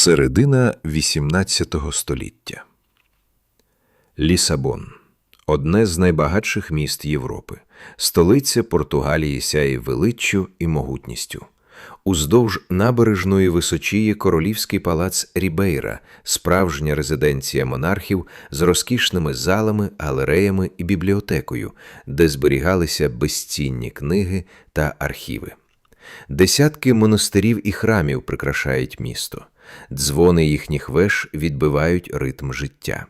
Середина XVIII століття. Лісабон одне з найбагатших міст Європи, столиця Португалії сяє величчю і могутністю. Уздовж набережної височіє королівський палац Рібейра, справжня резиденція монархів з розкішними залами, галереями і бібліотекою, де зберігалися безцінні книги та архіви. Десятки монастирів і храмів прикрашають місто. Дзвони їхніх веж відбивають ритм життя.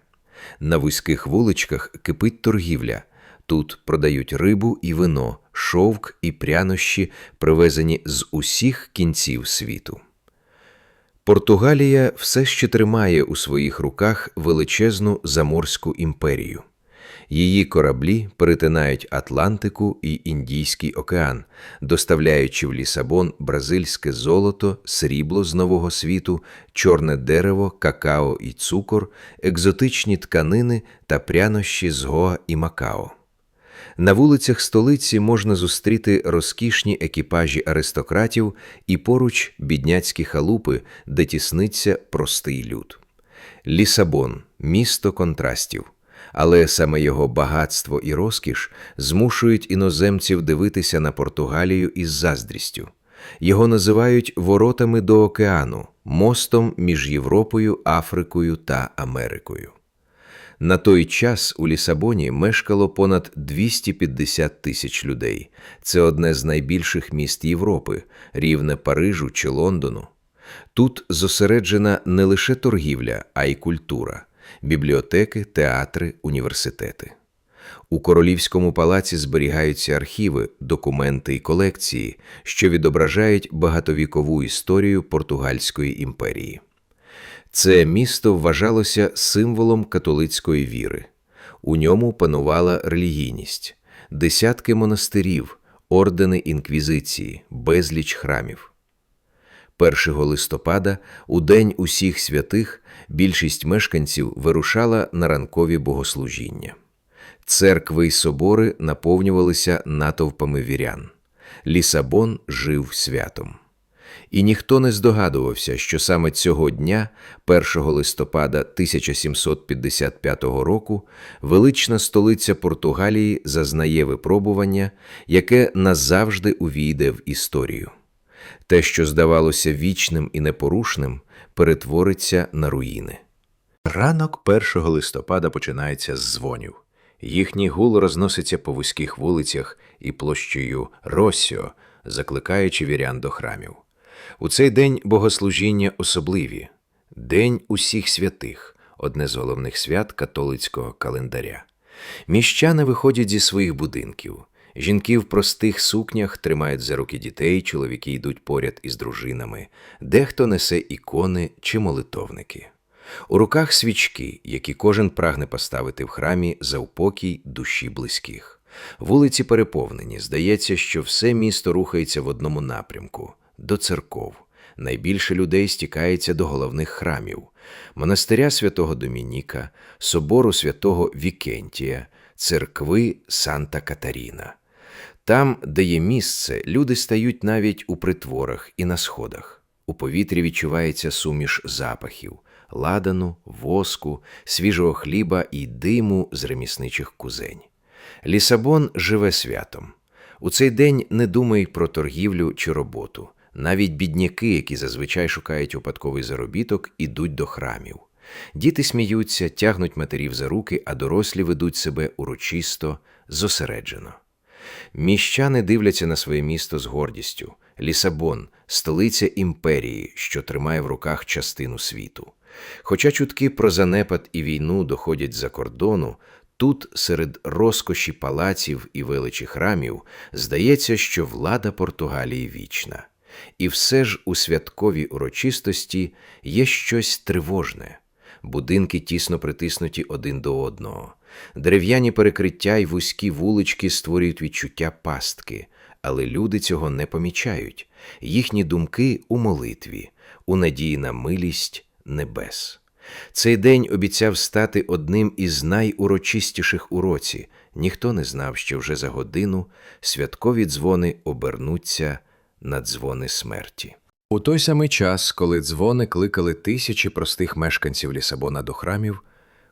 На вузьких вуличках кипить торгівля. Тут продають рибу і вино, шовк і прянощі, привезені з усіх кінців світу. Португалія все ще тримає у своїх руках величезну заморську імперію. Її кораблі перетинають Атлантику і Індійський океан, доставляючи в Лісабон бразильське золото, срібло з нового світу, чорне дерево, какао і цукор, екзотичні тканини та прянощі з Гоа і Макао. На вулицях столиці можна зустріти розкішні екіпажі аристократів і поруч бідняцькі халупи, де тісниться простий люд. Лісабон місто контрастів але саме його багатство і розкіш змушують іноземців дивитися на Португалію із заздрістю. Його називають воротами до океану, мостом між Європою, Африкою та Америкою. На той час у Лісабоні мешкало понад 250 тисяч людей. Це одне з найбільших міст Європи, рівне Парижу чи Лондону. Тут зосереджена не лише торгівля, а й культура бібліотеки, театри, університети. У королівському палаці зберігаються архіви, документи і колекції, що відображають багатовікову історію Португальської імперії. Це місто вважалося символом католицької віри. У ньому панувала релігійність, десятки монастирів, ордени інквізиції, безліч храмів. 1 листопада, у День усіх святих, більшість мешканців вирушала на ранкові богослужіння. Церкви й собори наповнювалися натовпами вірян. Лісабон жив святом. І ніхто не здогадувався, що саме цього дня, 1 листопада 1755 року, велична столиця Португалії зазнає випробування, яке назавжди увійде в історію. Те, що здавалося вічним і непорушним, перетвориться на руїни. Ранок 1 листопада починається з дзвонів. Їхній гул розноситься по вузьких вулицях і площею Росіо, закликаючи вірян до храмів. У цей день богослужіння особливі, День усіх святих, одне з головних свят католицького календаря. Міщани виходять зі своїх будинків. Жінки в простих сукнях тримають за руки дітей, чоловіки йдуть поряд із дружинами, дехто несе ікони чи молитовники. У руках свічки, які кожен прагне поставити в храмі за упокій душі близьких. Вулиці переповнені. Здається, що все місто рухається в одному напрямку до церков. Найбільше людей стікається до головних храмів монастиря святого Домініка, собору святого Вікентія, церкви Санта Катаріна. Там, де є місце, люди стають навіть у притворах і на сходах. У повітрі відчувається суміш запахів, ладану, воску, свіжого хліба і диму з ремісничих кузень. Лісабон живе святом. У цей день не думай про торгівлю чи роботу. Навіть бідняки, які зазвичай шукають випадковий заробіток, ідуть до храмів. Діти сміються, тягнуть матерів за руки, а дорослі ведуть себе урочисто, зосереджено. Міщани дивляться на своє місто з гордістю. Лісабон, столиця імперії, що тримає в руках частину світу. Хоча чутки про занепад і війну доходять за кордону, тут, серед розкоші палаців і величі храмів, здається, що влада Португалії вічна. І все ж у святковій урочистості є щось тривожне. Будинки тісно притиснуті один до одного. Дерев'яні перекриття й вузькі вулички створюють відчуття пастки, але люди цього не помічають. Їхні думки у молитві, у надії на милість небес. Цей день обіцяв стати одним із найурочистіших у році. Ніхто не знав, що вже за годину святкові дзвони обернуться на дзвони смерті. У той самий час, коли дзвони кликали тисячі простих мешканців Лісабона до храмів,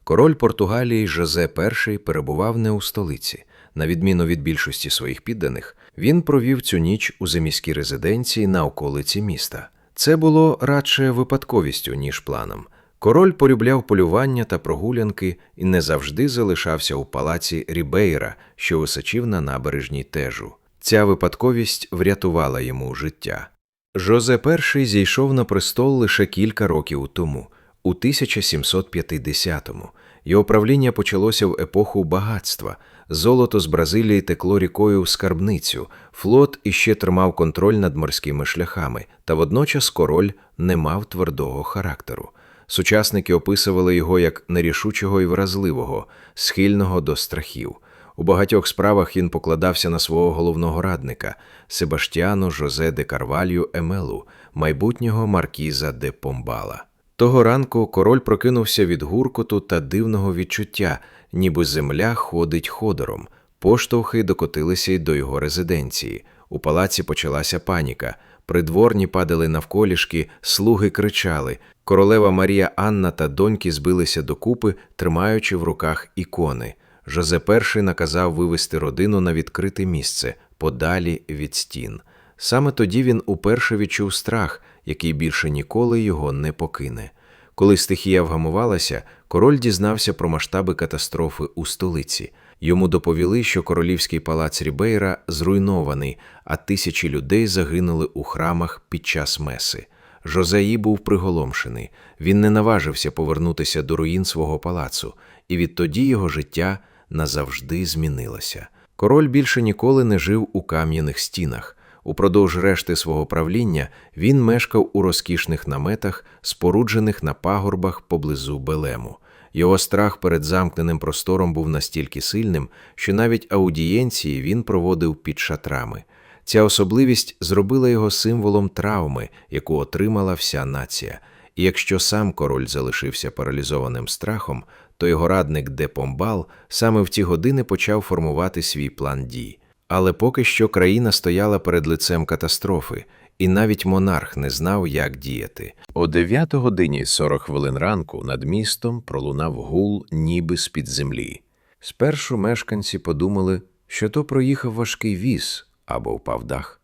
король Португалії Жозе І перебував не у столиці. На відміну від більшості своїх підданих, він провів цю ніч у заміській резиденції на околиці міста. Це було радше випадковістю, ніж планом. Король полюбляв полювання та прогулянки і не завжди залишався у палаці Рібейра, що височив на набережній тежу. Ця випадковість врятувала йому життя. Жозе І зійшов на престол лише кілька років тому, у 1750-му. Його правління почалося в епоху багатства. Золото з Бразилії текло рікою в скарбницю, флот іще тримав контроль над морськими шляхами, та водночас король не мав твердого характеру. Сучасники описували його як нерішучого і вразливого, схильного до страхів. У багатьох справах він покладався на свого головного радника Себаштіану Жозе де Карвалью Емелу, майбутнього маркіза де Помбала. Того ранку король прокинувся від гуркоту та дивного відчуття, ніби земля ходить ходором. Поштовхи докотилися й до його резиденції. У палаці почалася паніка. Придворні падали навколішки, слуги кричали. Королева Марія Анна та доньки збилися докупи, тримаючи в руках ікони. Жозе І наказав вивести родину на відкрите місце, подалі від стін. Саме тоді він уперше відчув страх, який більше ніколи його не покине. Коли стихія вгамувалася, король дізнався про масштаби катастрофи у столиці. Йому доповіли, що королівський палац Рібейра зруйнований, а тисячі людей загинули у храмах під час меси. Жозеї був приголомшений. Він не наважився повернутися до руїн свого палацу, і відтоді його життя назавжди змінилося. Король більше ніколи не жив у кам'яних стінах. Упродовж решти свого правління він мешкав у розкішних наметах, споруджених на пагорбах поблизу Белему. Його страх перед замкненим простором був настільки сильним, що навіть аудієнції він проводив під шатрами. Ця особливість зробила його символом травми, яку отримала вся нація. І якщо сам король залишився паралізованим страхом, то його радник Де Помбал саме в ті години почав формувати свій план дій. Але поки що країна стояла перед лицем катастрофи, і навіть монарх не знав, як діяти. О 9 годині 40 хвилин ранку над містом пролунав гул, ніби з під землі. Спершу мешканці подумали, що то проїхав важкий віз або впав дах,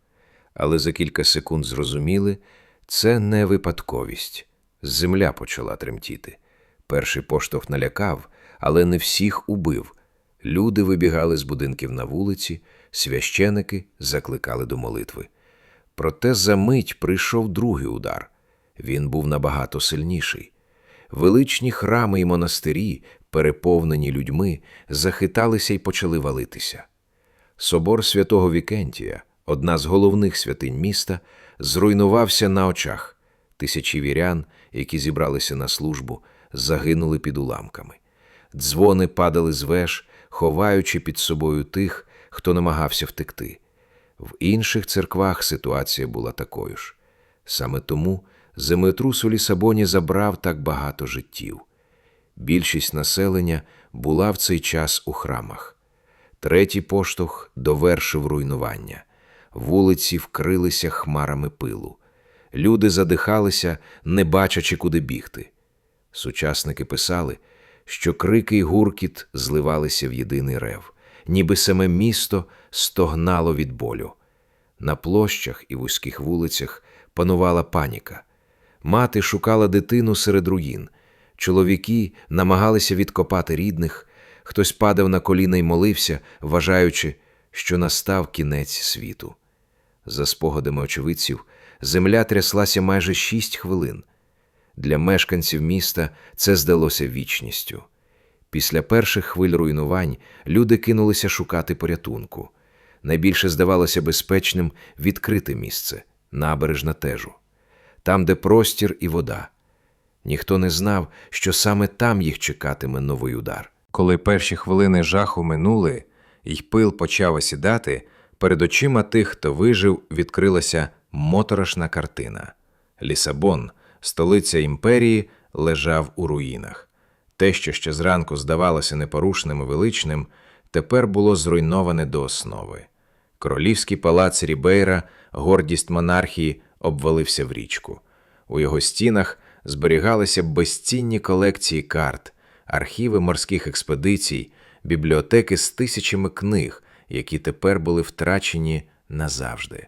але за кілька секунд зрозуміли, це не випадковість. Земля почала тремтіти. Перший поштовх налякав, але не всіх убив. Люди вибігали з будинків на вулиці, священики закликали до молитви. Проте за мить прийшов другий удар. Він був набагато сильніший. Величні храми і монастирі, переповнені людьми, захиталися і почали валитися. Собор святого Вікентія, одна з головних святинь міста, зруйнувався на очах. Тисячі вірян, які зібралися на службу, загинули під уламками. Дзвони падали з веж, ховаючи під собою тих, хто намагався втекти. В інших церквах ситуація була такою ж. Саме тому землетрус у Лісабоні забрав так багато життів. Більшість населення була в цей час у храмах. Третій поштовх довершив руйнування. Вулиці вкрилися хмарами пилу. Люди задихалися, не бачачи, куди бігти. Сучасники писали, що крики й гуркіт зливалися в єдиний рев, ніби саме місто стогнало від болю. На площах і вузьких вулицях панувала паніка. Мати шукала дитину серед руїн. Чоловіки намагалися відкопати рідних, хтось падав на коліна й молився, вважаючи, що настав кінець світу. За спогадами очевидців, земля тряслася майже шість хвилин. Для мешканців міста це здалося вічністю. Після перших хвиль руйнувань люди кинулися шукати порятунку. Найбільше здавалося безпечним відкрите місце, набережна тежу, там, де простір і вода. Ніхто не знав, що саме там їх чекатиме новий удар. Коли перші хвилини жаху минули, і пил почав осідати, перед очима тих, хто вижив, відкрилася моторошна картина. Лісабон, столиця імперії, лежав у руїнах. Те, що ще зранку здавалося непорушним і величним, тепер було зруйноване до основи. Королівський палац Рібейра, гордість монархії, обвалився в річку. У його стінах зберігалися безцінні колекції карт, архіви морських експедицій, бібліотеки з тисячами книг, які тепер були втрачені назавжди.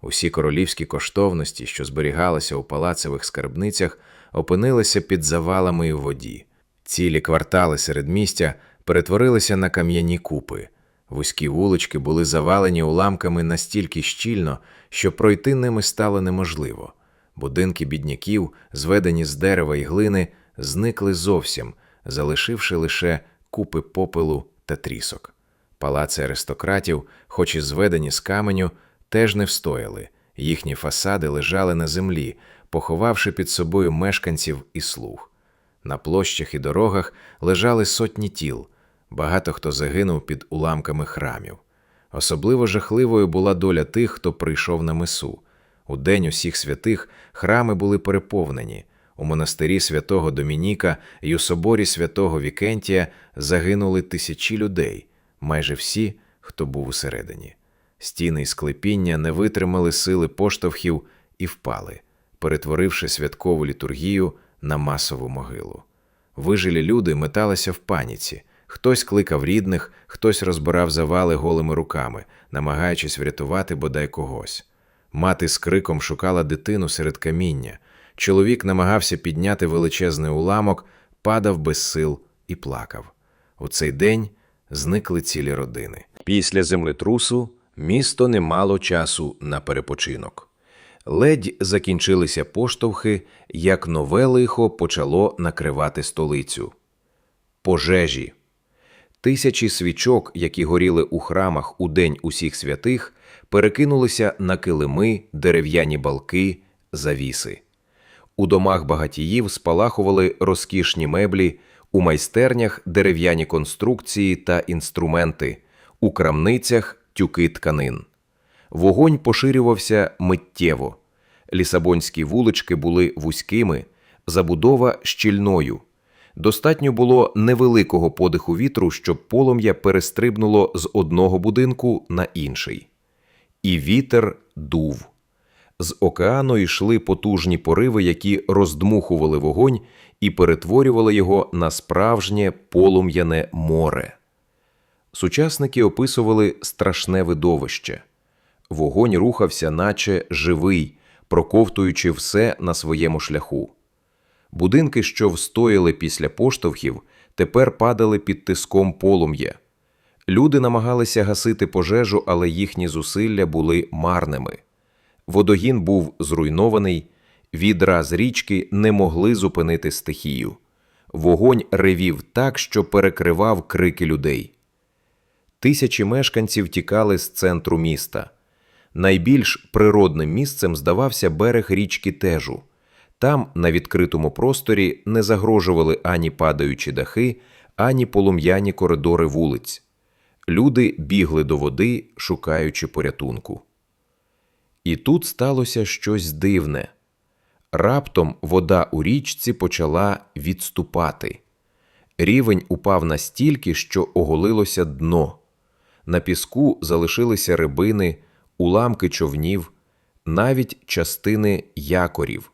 Усі королівські коштовності, що зберігалися у палацевих скарбницях, опинилися під завалами у воді. Цілі квартали середмістя перетворилися на кам'яні купи. Вузькі вулички були завалені уламками настільки щільно, що пройти ними стало неможливо. Будинки бідняків, зведені з дерева і глини, зникли зовсім, залишивши лише купи попелу та трісок. Палаци аристократів, хоч і зведені з каменю, теж не встояли. Їхні фасади лежали на землі, поховавши під собою мешканців і слуг. На площах і дорогах лежали сотні тіл, багато хто загинув під уламками храмів. Особливо жахливою була доля тих, хто прийшов на мису. У день усіх святих храми були переповнені. У монастирі святого Домініка і у соборі святого Вікентія загинули тисячі людей, майже всі, хто був усередині. Стіни й склепіння не витримали сили поштовхів і впали, перетворивши святкову літургію на масову могилу. Вижилі люди металися в паніці. Хтось кликав рідних, хтось розбирав завали голими руками, намагаючись врятувати бодай когось. Мати з криком шукала дитину серед каміння. Чоловік намагався підняти величезний уламок, падав без сил і плакав. У цей день зникли цілі родини. Після землетрусу місто не мало часу на перепочинок. Ледь закінчилися поштовхи, як нове лихо почало накривати столицю. Пожежі. Тисячі свічок, які горіли у храмах у День усіх святих, перекинулися на килими, дерев'яні балки, завіси. У домах багатіїв спалахували розкішні меблі, у майстернях дерев'яні конструкції та інструменти, у крамницях тюки тканин. Вогонь поширювався миттєво. Лісабонські вулички були вузькими, забудова щільною. Достатньо було невеликого подиху вітру, щоб полум'я перестрибнуло з одного будинку на інший. І вітер дув. З океану йшли потужні пориви, які роздмухували вогонь і перетворювали його на справжнє полум'яне море. Сучасники описували страшне видовище. Вогонь рухався, наче живий, проковтуючи все на своєму шляху. Будинки, що встояли після поштовхів, тепер падали під тиском полум'я. Люди намагалися гасити пожежу, але їхні зусилля були марними. Водогін був зруйнований, відра з річки не могли зупинити стихію. Вогонь ревів так, що перекривав крики людей. Тисячі мешканців тікали з центру міста. Найбільш природним місцем здавався берег річки Тежу. Там, на відкритому просторі, не загрожували ані падаючі дахи, ані полум'яні коридори вулиць. Люди бігли до води, шукаючи порятунку. І тут сталося щось дивне. Раптом вода у річці почала відступати. Рівень упав настільки, що оголилося дно. На піску залишилися рибини, уламки човнів, навіть частини якорів.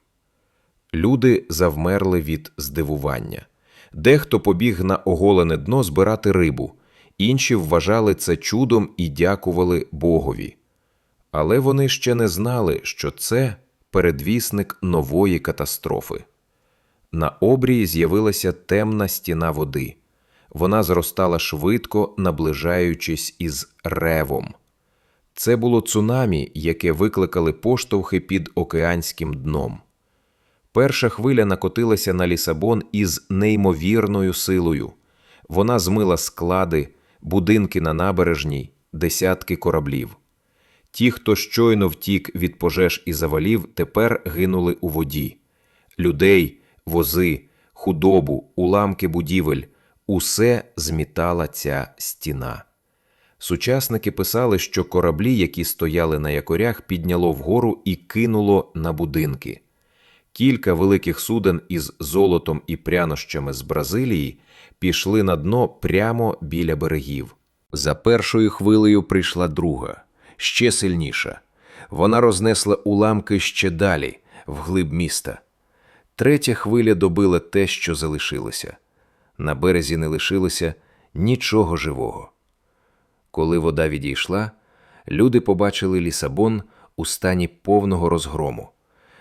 Люди завмерли від здивування. Дехто побіг на оголене дно збирати рибу, інші вважали це чудом і дякували Богові. Але вони ще не знали, що це передвісник нової катастрофи. На обрії з'явилася темна стіна води. Вона зростала швидко, наближаючись із ревом. Це було цунамі, яке викликали поштовхи під океанським дном. Перша хвиля накотилася на Лісабон із неймовірною силою. Вона змила склади, будинки на набережній, десятки кораблів. Ті, хто щойно втік від пожеж і завалів, тепер гинули у воді. Людей, вози, худобу, уламки будівель усе змітала ця стіна. Сучасники писали, що кораблі, які стояли на якорях, підняло вгору і кинуло на будинки. Кілька великих суден із золотом і прянощами з Бразилії пішли на дно прямо біля берегів. За першою хвилею прийшла друга, ще сильніша. Вона рознесла уламки ще далі, вглиб міста. Третя хвиля добила те, що залишилося. На березі не лишилося нічого живого. Коли вода відійшла, люди побачили Лісабон у стані повного розгрому.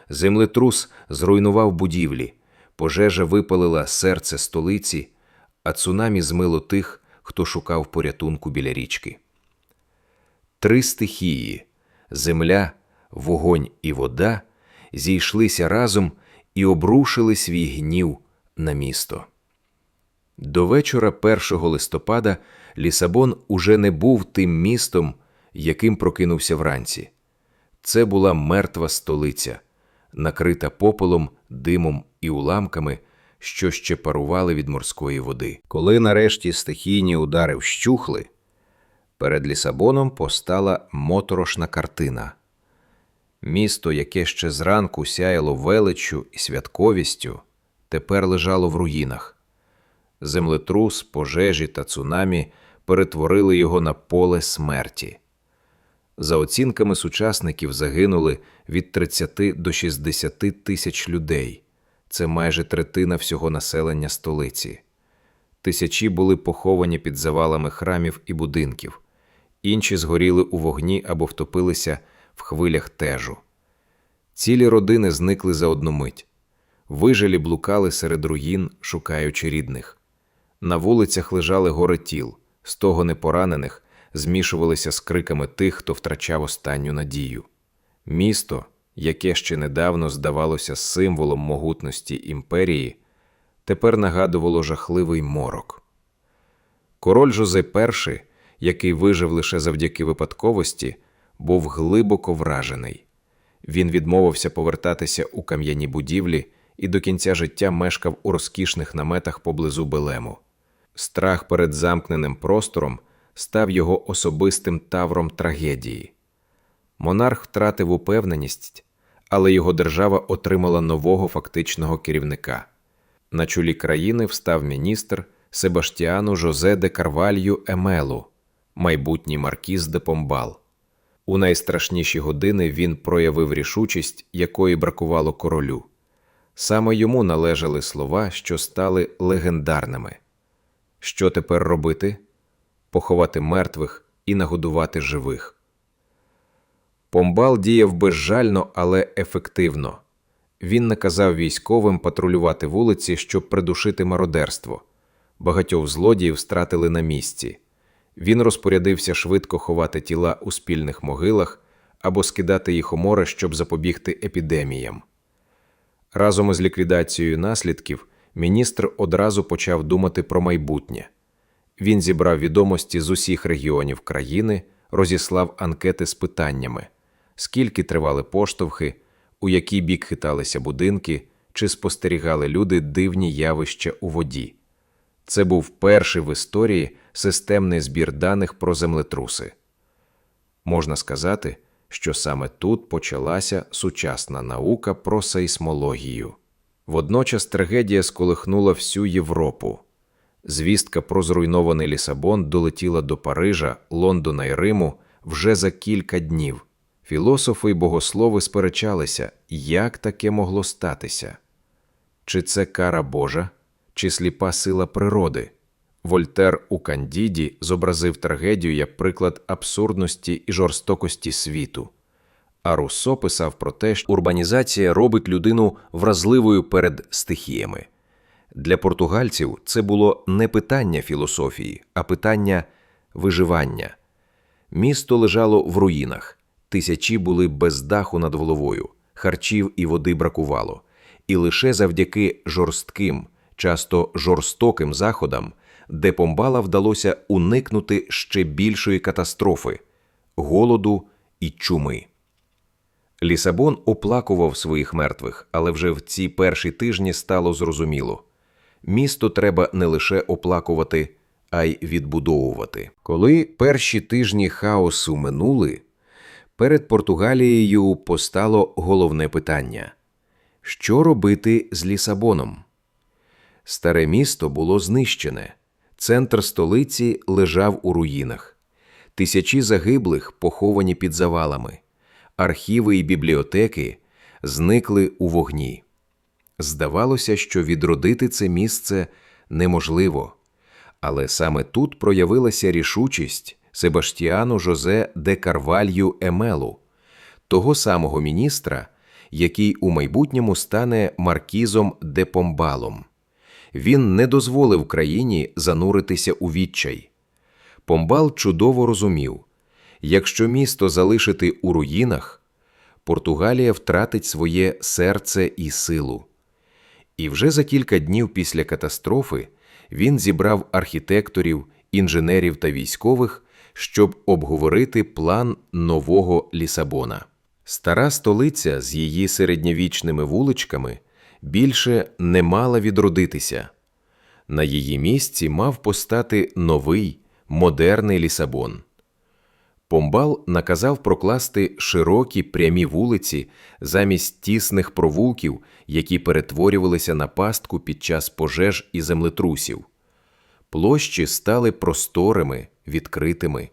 Землетрус зруйнував будівлі, пожежа випалила серце столиці, а цунамі змило тих, хто шукав порятунку біля річки. Три стихії земля, вогонь і вода зійшлися разом і обрушили свій гнів на місто. До вечора 1 листопада Лісабон уже не був тим містом, яким прокинувся вранці. Це була мертва столиця, накрита попелом, димом і уламками, що ще парували від морської води. Коли нарешті стихійні удари вщухли, перед Лісабоном постала моторошна картина. Місто, яке ще зранку сяяло величчю і святковістю, тепер лежало в руїнах. Землетрус, пожежі та цунамі перетворили його на поле смерті. За оцінками сучасників загинули від 30 до 60 тисяч людей. Це майже третина всього населення столиці. Тисячі були поховані під завалами храмів і будинків, інші згоріли у вогні або втопилися в хвилях тежу. Цілі родини зникли за одну мить. Вижелі блукали серед руїн, шукаючи рідних. На вулицях лежали гори тіл, стогони поранених змішувалися з криками тих, хто втрачав останню надію. Місто, яке ще недавно здавалося символом могутності імперії, тепер нагадувало жахливий морок. Король Жозе І, який вижив лише завдяки випадковості, був глибоко вражений. Він відмовився повертатися у кам'яні будівлі і до кінця життя мешкав у розкішних наметах поблизу Белему. Страх перед замкненим простором став його особистим тавром трагедії. Монарх втратив упевненість, але його держава отримала нового фактичного керівника. На чолі країни встав міністр Себаштіану Жозе де Карвалью Емелу, майбутній маркіз де Помбал. У найстрашніші години він проявив рішучість, якої бракувало королю. Саме йому належали слова, що стали легендарними. Що тепер робити? Поховати мертвих і нагодувати живих. Помбал діяв безжально, але ефективно. Він наказав військовим патрулювати вулиці, щоб придушити мародерство. Багатьох злодіїв стратили на місці. Він розпорядився швидко ховати тіла у спільних могилах або скидати їх у море, щоб запобігти епідеміям. Разом із ліквідацією наслідків міністр одразу почав думати про майбутнє. Він зібрав відомості з усіх регіонів країни, розіслав анкети з питаннями, скільки тривали поштовхи, у який бік хиталися будинки, чи спостерігали люди дивні явища у воді. Це був перший в історії системний збір даних про землетруси. Можна сказати, що саме тут почалася сучасна наука про сейсмологію. Водночас трагедія сколихнула всю Європу. Звістка про зруйнований Лісабон долетіла до Парижа, Лондона і Риму вже за кілька днів. Філософи й богослови сперечалися, як таке могло статися. Чи це кара Божа, чи сліпа сила природи? Вольтер у Кандіді зобразив трагедію як приклад абсурдності і жорстокості світу. А Руссо писав про те, що урбанізація робить людину вразливою перед стихіями. Для португальців це було не питання філософії, а питання виживання. Місто лежало в руїнах, тисячі були без даху над головою, харчів і води бракувало, і лише завдяки жорстким, часто жорстоким заходам, де Помбала вдалося уникнути ще більшої катастрофи голоду і чуми. Лісабон оплакував своїх мертвих, але вже в ці перші тижні стало зрозуміло місто треба не лише оплакувати, а й відбудовувати. Коли перші тижні хаосу минули, перед Португалією постало головне питання що робити з Лісабоном? Старе місто було знищене, центр столиці лежав у руїнах, тисячі загиблих поховані під завалами, архіви і бібліотеки зникли у вогні. Здавалося, що відродити це місце неможливо. Але саме тут проявилася рішучість Себаштіану Жозе де Карвалью Емелу, того самого міністра, який у майбутньому стане маркізом де Помбалом. Він не дозволив країні зануритися у відчай. Помбал чудово розумів, якщо місто залишити у руїнах, Португалія втратить своє серце і силу. І вже за кілька днів після катастрофи він зібрав архітекторів, інженерів та військових, щоб обговорити план нового Лісабона. Стара столиця з її середньовічними вуличками більше не мала відродитися. На її місці мав постати новий, модерний Лісабон. Помбал наказав прокласти широкі прямі вулиці замість тісних провулків, які перетворювалися на пастку під час пожеж і землетрусів. Площі стали просторими, відкритими.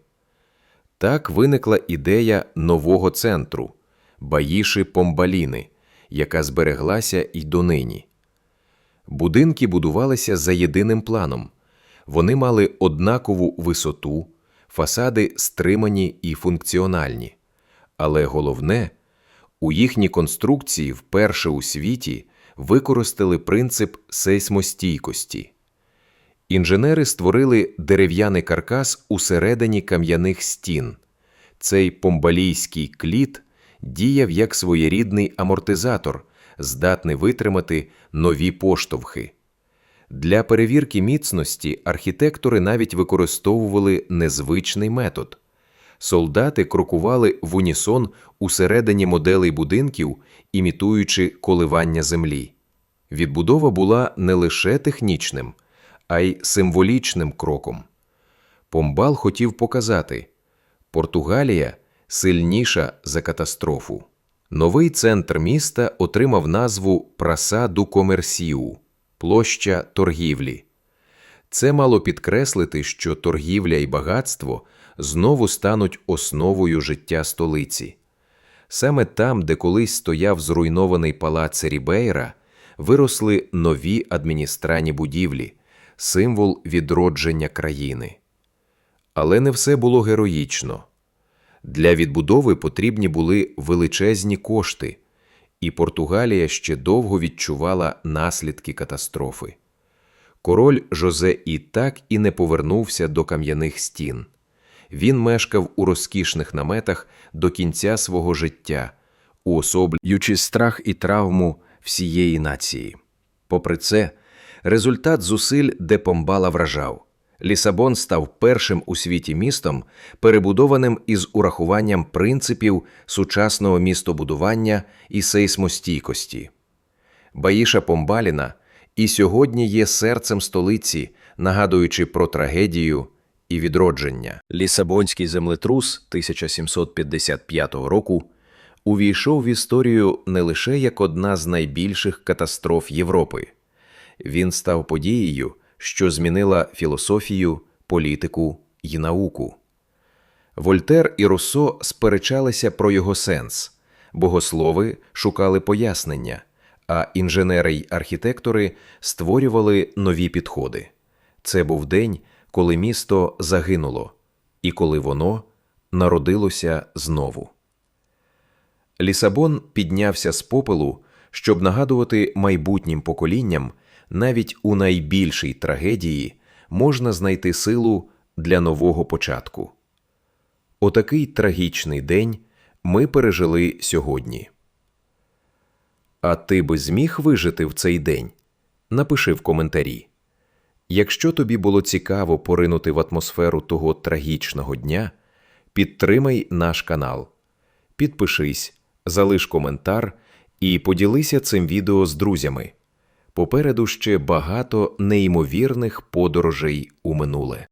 Так виникла ідея нового центру Баїши Помбаліни, яка збереглася й донині. Будинки будувалися за єдиним планом. Вони мали однакову висоту, фасади стримані і функціональні. Але головне, у їхній конструкції вперше у світі використали принцип сейсмостійкості. Інженери створили дерев'яний каркас усередині кам'яних стін. Цей помбалійський кліт діяв як своєрідний амортизатор, здатний витримати нові поштовхи. Для перевірки міцності архітектори навіть використовували незвичний метод. Солдати крокували в унісон усередині моделей будинків, імітуючи коливання землі. Відбудова була не лише технічним, а й символічним кроком. Помбал хотів показати Португалія сильніша за катастрофу. Новий центр міста отримав назву Праса ду Комерсіу площа торгівлі. Це мало підкреслити, що торгівля і багатство знову стануть основою життя столиці. Саме там, де колись стояв зруйнований палац Рібейра, виросли нові адміністративні будівлі, символ відродження країни. Але не все було героїчно. Для відбудови потрібні були величезні кошти, і Португалія ще довго відчувала наслідки катастрофи. Король Жозе і так і не повернувся до кам'яних стін. Він мешкав у розкішних наметах до кінця свого життя, уособлюючи страх і травму всієї нації. Попри це, результат зусиль Депомбала вражав. Лісабон став першим у світі містом, перебудованим із урахуванням принципів сучасного містобудування і сейсмостійкості. Баїша Помбаліна і сьогодні є серцем столиці, нагадуючи про трагедію і відродження. Лісабонський землетрус 1755 року увійшов в історію не лише як одна з найбільших катастроф Європи. Він став подією що змінила філософію, політику і науку. Вольтер і Руссо сперечалися про його сенс, богослови шукали пояснення, а інженери й архітектори створювали нові підходи. Це був день, коли місто загинуло, і коли воно народилося знову. Лісабон піднявся з попелу, щоб нагадувати майбутнім поколінням навіть у найбільшій трагедії можна знайти силу для нового початку. Отакий трагічний день ми пережили сьогодні. А ти би зміг вижити в цей день? Напиши в коментарі. Якщо тобі було цікаво поринути в атмосферу того трагічного дня, підтримай наш канал, підпишись, залиш коментар і поділися цим відео з друзями. Попереду ще багато неймовірних подорожей у минуле.